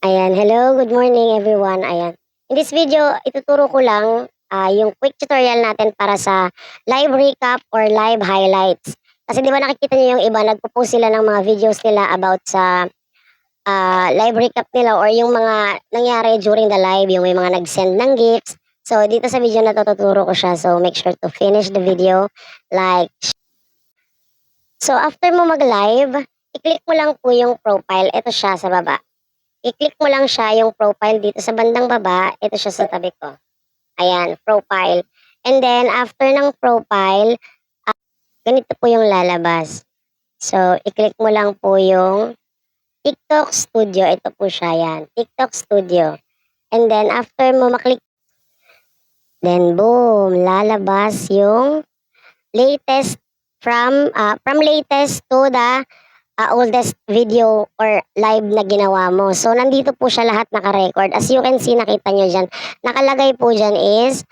Ayan, hello, good morning everyone. Ayan. In this video, ituturo ko lang ah, yung quick tutorial natin para sa live recap or live highlights. Kasi di ba nakikita niyo yung iba, nagpo-post sila ng mga videos nila about sa ah, live recap nila or yung mga nangyari during the live, yung may mga nag-send ng gifts. So, dito sa video na to, ko siya. So, make sure to finish the video, like, So, after mo mag-live, i-click mo lang po yung profile. Ito siya sa baba. I-click mo lang siya yung profile dito sa bandang baba. Ito siya sa tabi ko. Ayan, profile. And then, after ng profile, ah, ganito po yung lalabas. So, i-click mo lang po yung TikTok Studio. Ito po siya, yan. TikTok Studio. And then, after mo maklik, then boom, lalabas yung latest from ah, from latest to the ah, oldest video or live na ginawa mo. So, nandito po siya lahat naka-record. As you can see, nakita nyo dyan. Nakalagay po dyan is,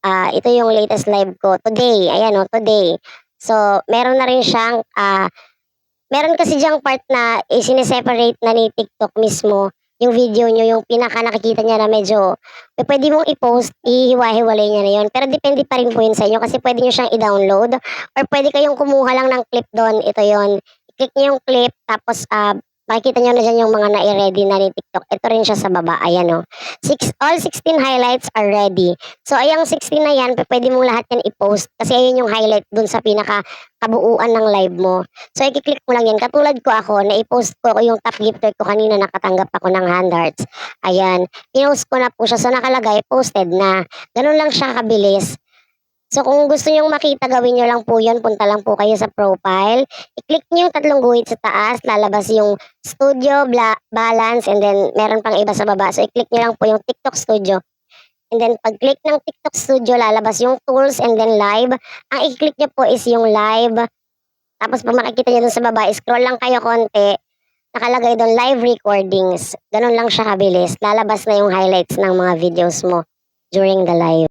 ah, ito yung latest live ko. Today. Ayan o, today. So, meron na rin siyang, ah, meron kasi diyang part na isineseparate na ni TikTok mismo yung video nyo, yung pinaka nakikita niya na medyo eh, pwede mong i-post, ihiwa-hiwalay niya na yun. Pero depende pa rin po yun sa inyo kasi pwede nyo siyang i-download or pwede kayong kumuha lang ng clip doon. Ito yon click nyo yung clip, tapos ah makikita nyo na dyan yung mga na-ready na ni TikTok. Ito rin siya sa baba. Ayan o. Six, all 16 highlights are ready. So, ayang 16 na yan, pwede mong lahat yan i-post. Kasi ayun yung highlight dun sa pinaka kabuuan ng live mo. So, i-click mo lang yan. Katulad ko ako, na i-post ko yung top gifter ko kanina, nakatanggap ako ng hand hearts. Ayan. Pinost ko na po siya. So, nakalagay, posted na. Ganun lang siya kabilis. So, kung gusto nyong makita, gawin nyo lang po yun. Punta lang po kayo sa profile. I-click nyo yung tatlong guhit sa taas. Lalabas yung studio, bla- balance, and then meron pang iba sa baba. So, i-click nyo lang po yung TikTok studio. And then, pag-click ng TikTok studio, lalabas yung tools and then live. Ang i-click nyo po is yung live. Tapos, pag makikita nyo dun sa baba, scroll lang kayo konti. Nakalagay doon live recordings. Ganun lang siya kabilis. Lalabas na yung highlights ng mga videos mo during the live.